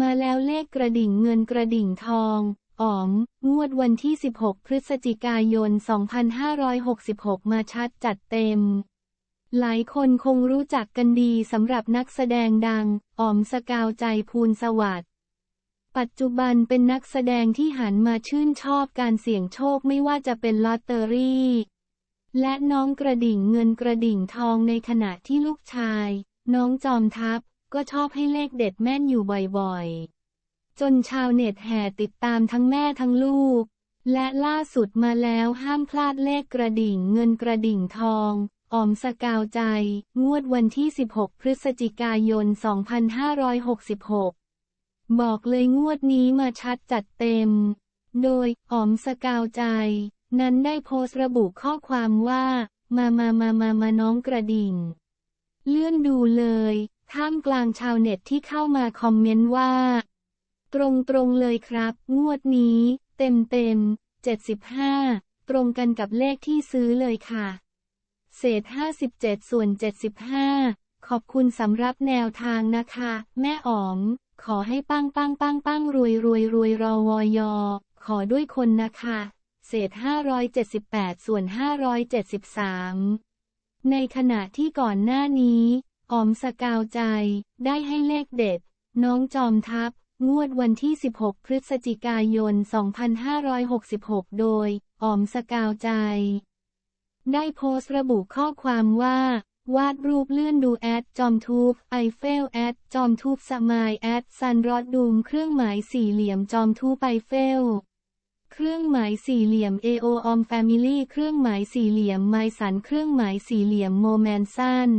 มาแล้วเลขกระดิ่งเงินกระดิ่งทอง อ๋อม งวดวันที่ 16 พฤศจิกายน 2566 มาชัดจัดเต็ม หลายคนคงรู้จักกันดีสำหรับนักแสดงดัง อ๋อมสกาวใจภูลสวัสดิ์ปัจจุบันเป็นนักแสดงที่หันมาชื่นชอบการเสี่ยงโชคไม่ว่าจะเป็นลอตเตอรี่ และน้องกระดิ่งเงินกระดิ่งทองในขณะที่ลูกชาย น้องจอมทัพ ก็ชอบให้เลขเด็ดแม่นอยู่บ่อยๆ จนชาวเน็ตแห่ติดตามทั้งแม่ทั้งลูก และล่าสุดมาแล้วห้ามพลาดเลขกระดิ่งเงินกระดิ่งทองออมสกาวใจ งวดวันที่ 16 พฤศจิกายน 2566 บอกเลยงวดนี้มาชัดจัดเต็ม โดยออมสกาวใจ นั้นได้โพสต์ระบุข้อความว่า มามามามามาน้องกระดิ่ง เลื่อนดูเลย ท่ามกลางชาวเน็ตที่เข้ามาคอมเมนต์ว่า ตรงๆเลยครับ งวดนี้ เต็มเต็ม75 ตรงกันกับเลขที่ซื้อเลยค่ะ เศษ 57 ส่วน 75 ขอบคุณสำหรับแนวทางนะคะ แม่อ๋อม ขอให้ปังปังปังปังรวยรวยรวยรอวอยอ ขอด้วยคนนะคะ เศษ 578 ส่วน 573 ในขณะที่ก่อนหน้านี้ อ๋อมสกาวใจ ได้ให้เลขเด็ด น้องจอมทัพ งวดวันที่ 16 พฤศจิกายน 2566 โดย ออมสกาวใจ ได้โพสต์ระบุข้อความว่า วาดรูปเลื่อนดูแอดจอมทูบไอเฟลแอดจอมทูบสมายแอดซันรอดดูมเครื่องหมายสี่เหลี่ยมจอมทูบไอเฟลเครื่องหมายสี่เหลี่ยม AO on Family เครื่องหมายสี่เหลี่ยมไมสันเครื่องหมายสี่เหลี่ยมโมแมนสัน